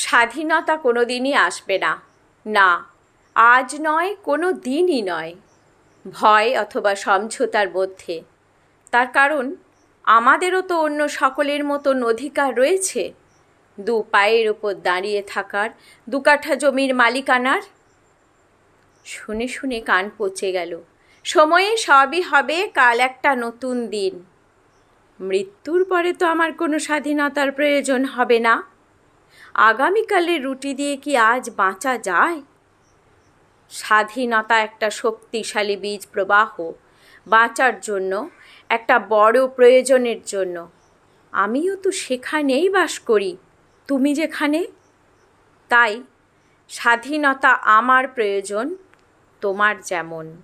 স্বাধীনতা কোনো দিনই আসবে না। না, আজ নয়, কোনো দিনই নয়। ভয় অথবা সমঝোতার মধ্যে। তার কারণ, আমাদেরও তো অন্য সকলের মতন অধিকার রয়েছে। দু পায়ের ওপর দাঁড়িয়ে থাকার, দু কাঠা জমির মালিকানার। শুনে শুনে কান পচে গেল। সময়ে সবই হবে, কাল একটা নতুন দিন। মৃত্যুর পরে তো আমার কোনো স্বাধীনতার প্রয়োজন হবে না। আগামীকালের রুটি দিয়ে কি আজ বাঁচা যায়? স্বাধীনতা একটা শক্তিশালী বীজ প্রবাহ, বাঁচার জন্য, একটা বড় প্রয়োজনের জন্য। আমিও তো সেখানেই বাস করি, তুমি যেখানে? তাই স্বাধীনতা আমার প্রয়োজন, তোমার যেমন।